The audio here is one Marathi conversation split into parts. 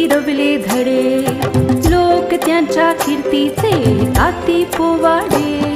किती धडे. लोक त्यांच्या कीर्तीचे आती पोवाडे.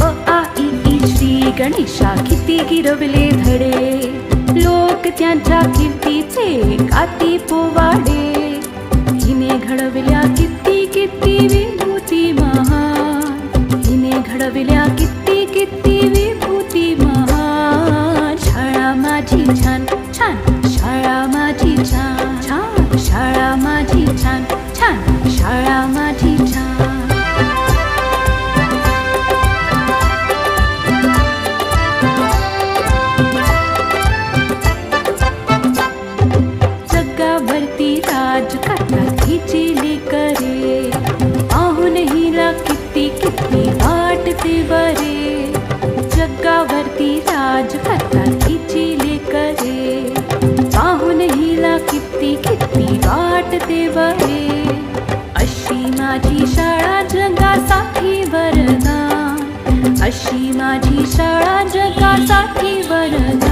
अ आ ई श्री गणेशा किती गिरवले धडे. लोक त्यांच्या कीर्तीचे आती पोवाडे. हिने घडविल्या किती किती विभूती महान हिने घडविल्या किती किती विभूती महान शाळा माझी छान छान शाळा माझी छान छान. शाळा माझी छान छान शाळा माझी छान वाटते बरे अशी माझी शाळा जगासाठी वरदान अशी माझी शाळा जगासाठी वरदान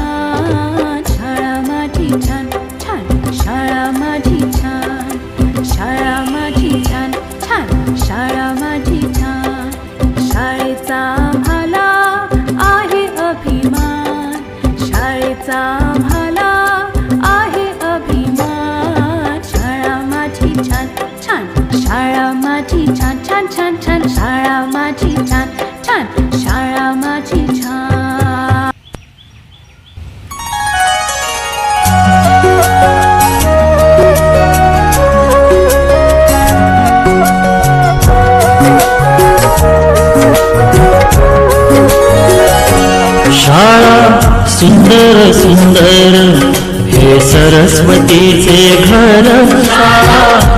शाळा माझी छान छान छान छान. शाळा माझी छान छान. शाळा माझी छान. शाळा सुंदर सुंदर. हे सरस्वतीचे घर. शाळा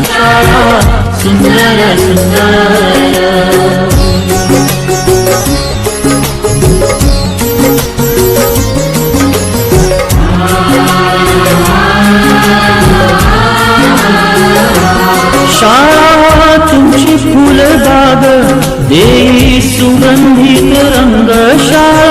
देई सुगंधित रंगशाळा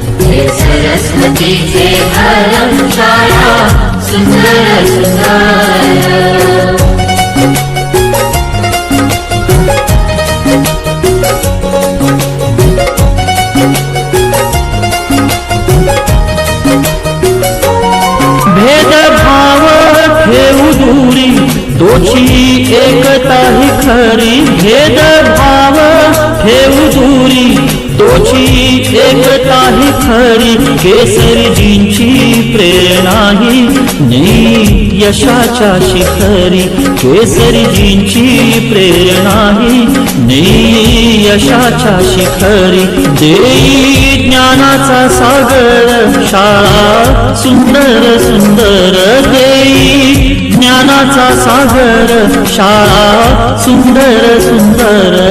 सरस्वतीचे घर छाया सुंदर सुंदर भेदभाव ठेवू दूरी दोषी एकता ही खरी. भेदभाव ठेवू दूरी तोची एकता ही खरी केसरीजींची प्रेरणा ही. नेई यशाच्या शिखरी केसरीजींची प्रेरणा ही. नेई यशाच्या शिखरी देई ज्ञानाचा सागर शाळा सुंदर सुंदर देई ज्ञानाचा सागर शाळा सुंदर सुंदर